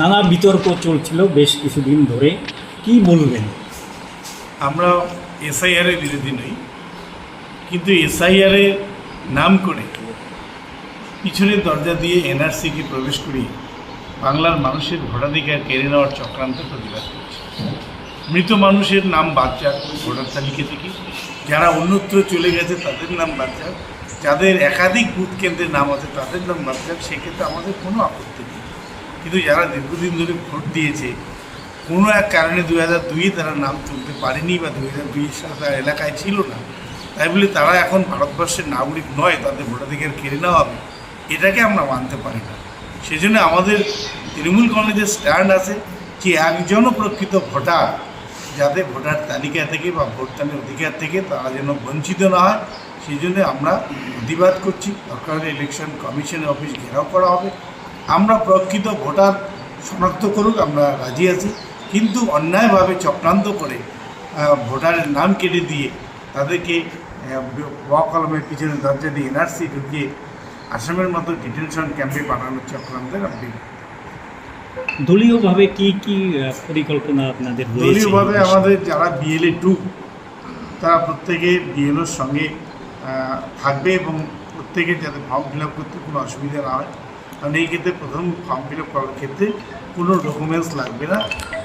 নানা বিতর্ক চলছিল বেশ কিছুদিন ধরে। কি বলবেন? আমরা এসআইআরের বিরোধী নই, কিন্তু এসআইআরের নাম করে পিছনের দরজা দিয়ে এনআরসিকে প্রবেশ করিয়ে বাংলার মানুষের ভোটাধিকার কেড়ে নেওয়ার চক্রান্ত প্রতিবাদ করছে। মৃত মানুষের নাম বাদ যাক ভোটার তালিকা থেকে, যারা অন্যত্র চলে গেছে তাদের নাম বাদ যাক, যাদের একাধিক বুথ কেন্দ্রের নাম আছে তাদের নাম বাদ যাক, সেক্ষেত্রে আমাদের কোনো আপত্তি নেই। কিন্তু যারা দীর্ঘদিন ধরে ভোট দিয়েছে, কোনো এক কারণে দু হাজার দুইয়ে তারা নাম তুলতে পারেনি বা দু হাজার দুই সালে তারা এলাকায় ছিল না। তাই বলে তারা এখন ভারতবর্ষের নাগরিক নয়, তাদের ভোটাধিকার কেড়ে নেওয়া হবে। এটাকে আমরা মানতে পারি না। সেজন্য আমাদের তৃণমূল কংগ্রেসের স্ট্যান্ড আছে যে একজনও প্রকৃত ভোটার, যাতে ভোটার তালিকা থেকে বা ভোটদানের অধিকার থেকে তারা যেন বঞ্চিত না হয় সেই জন্য আমরা প্রতিবাদ করছি। দরকার হলে ইলেকশন কমিশনের অফিস ঘেরাও করা হবে। আমরা প্রকৃত ভোটার শনাক্ত করুক আমরা রাজি আছি। কিন্তু অন্যায়ভাবে চক্রান্ত করে ভোটারের নাম কেটে দিয়ে তাদেরকে কলমের পিছনে দরজা দিয়ে এনআরসি ঢুকিয়ে আসামের মতো ডিটেনশন ক্যাম্পে পাঠানোর চক্রান্তের আপনি দলীয়ভাবে কি কি পরিকল্পনা আপনাদের দলীয়ভাবে আমাদের যারা বিএলএ টু তারা প্রত্যেকে বিএলওর সঙ্গে থাকবে এবং প্রত্যেকে যাতে ফর্ম ফিল আপ করতে কোনো অসুবিধা না হয়। কারণ এই ক্ষেত্রে প্রথম ফর্ম ফিল আপ করার ক্ষেত্রে কোনো ডকুমেন্টস লাগবে না।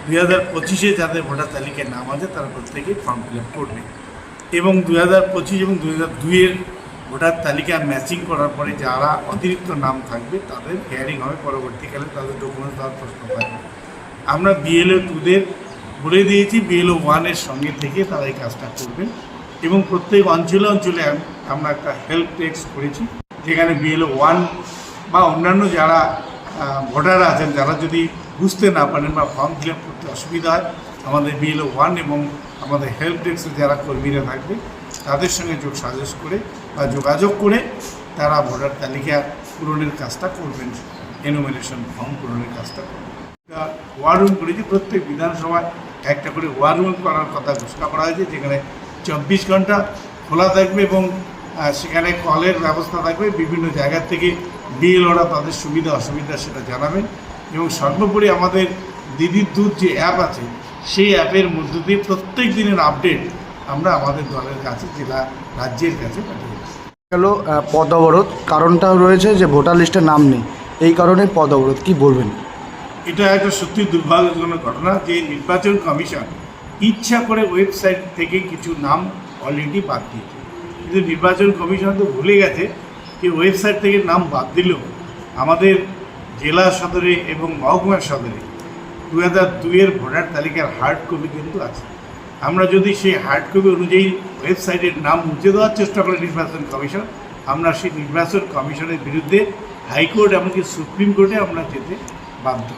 দুই হাজার পঁচিশে যাদের ভোটার তালিকায় নাম আছে, তারা প্রত্যেকে ফর্ম ফিল আপ করবে। এবং দুই হাজার পঁচিশ এবং দুই হাজার দুইয়ের ভোটার তালিকা ম্যাচিং করার পরে যারা অতিরিক্ত নাম থাকবে, তাদের হিয়ারিং হবে। পরবর্তীকালে তাদের ডকুমেন্টস দেওয়ার প্রশ্ন থাকবে। আমরা বিএলও টুদের বলে দিয়েছি বিএলও ওয়ানের সঙ্গে থেকে তারা এই কাজটা করবেন। এবং প্রত্যেক অঞ্চলে অঞ্চলে আম- আমরা একটা হেল্প ডেস্ক করেছি, যেখানে বিএলও ওয়ান বা অন্যান্য যারা ভোটার আছেন, যারা যদি বুঝতে না পারেন বা ফর্ম ফিল করতে অসুবিধা হয়, আমাদের বিএলও ওয়ান এবং আমাদের হেল্প ডেস্কের যারা কর্মীরা থাকবে, তাদের সঙ্গে যোগ সাজেস্ট করে বা যোগাযোগ করে তারা ভোটার তালিকা পূরণের কাজটা করবেন এনোমিনেশন ফর্ম পূরণের কাজটা করবেন। ওয়ার রুম করেছি, প্রত্যেক বিধানসভায় একটা করে ওয়ার রুম করার কথা ঘোষণা করা হয়েছে, যেখানে চব্বিশ ঘণ্টা খোলা থাকবে এবং সেখানে কলের ব্যবস্থা থাকবে, বিভিন্ন জায়গা থেকে বিএলওরা তাদের সুবিধা অসুবিধা সেটা জানাবেন এবং সর্বোপরি আমাদের দিদির দুধ যে অ্যাপ আছে সেই অ্যাপের মধ্য দিয়ে প্রত্যেক দিনের আপডেট আমরা আমাদের দলের কাছে জেলা রাজ্যের কাছে পাঠিয়ে গেল পদ অবরোধ। কারণটাও রয়েছে যে ভোটার লিস্টে নাম নেই। এই কারণে পদ অবরোধ কী বলবেন? এটা একটা সত্যি দুর্ভাগ্যজনক ঘটনা যে নির্বাচন কমিশন ইচ্ছা করে ওয়েবসাইট থেকে কিছু নাম অলরেডি বাদ দিয়েছে। কিন্তু নির্বাচন কমিশন তো ভুলে গেছে যে ওয়েবসাইট থেকে নাম বাদ দিলেও আমাদের জেলা সদরে এবং মহকুমা সদরে দু হাজার দুইয়ের ভোটার তালিকার হার্ড কপি কিন্তু আছে আমরা যদি সেই হার্ড কপি অনুযায়ী ওয়েবসাইটের নাম মুছে দেওয়ার চেষ্টা করি নির্বাচন কমিশন, আমরা সেই নির্বাচন কমিশনের বিরুদ্ধে হাইকোর্ট এমনকি সুপ্রিম কোর্টে আমরা যেতে বাধ্য।